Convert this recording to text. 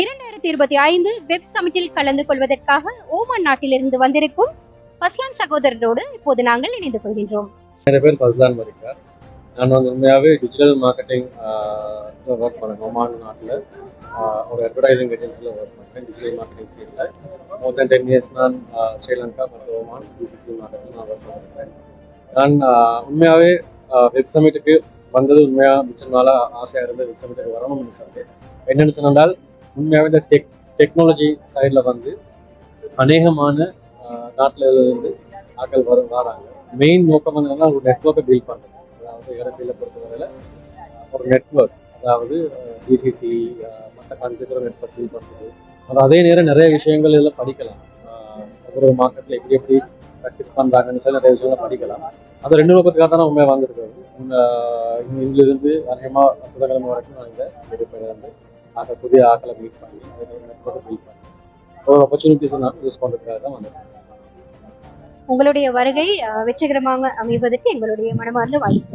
இரண்டாயிரத்தி இருபத்தி ஐந்து வெப் சமிட்டில் கலந்து கொள்வதற்காக ஓமான் நாட்டிலிருந்து வந்திருக்கும் பஸ்லான் சகோதரரோடு இப்போது நாங்கள் இணைந்து கொள்கின்றோம். என் பேர் பஸ்லான் மரிக்கார் நான் வந்து உண்மையாகவே டிஜிட்டல் மார்க்கெட்டிங் ஒர்க் பண்ணேன். ஒமான் நாட்டில் ஒரு அட்வர்டைசிங் ஏஜென்சியில் ஒர்க் பண்ணுறேன் டிஜிட்டல் மார்க்கெட்டிங் ஃபீல்டில் மோர் தென் டென் இயர்ஸ் நான் ஸ்ரீலங்கா மற்றும் ஒமான் டிசிசி மார்க்கெட்டில் நான் ஒர்க் பண்ணிருக்கேன். நான் உண்மையாகவே வெப் சமிட்டுக்கு வந்தது உண்மையாக மிச்சம் நாளாக ஆசையாக இருந்து வெப் சமிட்டுக்கு வரணும்னு சொல்லி என்னென்னு சொன்னால் உண்மையாகவே இந்த டெக் டெக்னாலஜி சைடில் வந்து அநேகமான நாட்டில் இருந்து ஆட்கள் வர வராங்க. மெயின் நோக்கம் என்னன்னா ஒரு நெட்ஒர்க்கை பில்ட் பண்ணுறது அதாவது இலக்கையில் பொறுத்தவரையில் ஒரு நெட்ஒர்க் அதாவது ஜிசிசி மற்ற கண்ட்ரிஸோட நெட்ஒர்க் பில்ட் பண்ணுறது அது அதே நேரம் நிறைய விஷயங்கள் இதில் படிக்கலாம். ஒரு ஒவ்வொரு மார்க்கெட்டில் எப்படி எப்படி ப்ராக்டிஸ் பண்ணுறாங்கன்னு சொல்லி நிறைய விஷயங்கள் படிக்கலாம். அது ரெண்டு நோக்கத்துக்காக தான் உண்மையாக வந்திருக்காரு இங்கிலிருந்து அதிகமாக புதன்கிழமை வரைக்கும் நான் இந்த எடுப்பேன் வந்து ஆக புதிய ஆக்களை மீட் பண்ணி அதை நெட்ஒர்க்கை பில்ட் பண்ணி. ஒரு ஆப்பர்ச்சுனிட்டிஸ் நான் யூஸ் பண்ணுறதுக்காக தான் வந்திருக்கேன் உங்களுடைய வருகை வெற்றிகரமாக அமைவதற்கு எங்களுடைய மனமார்ந்த வாழ்த்து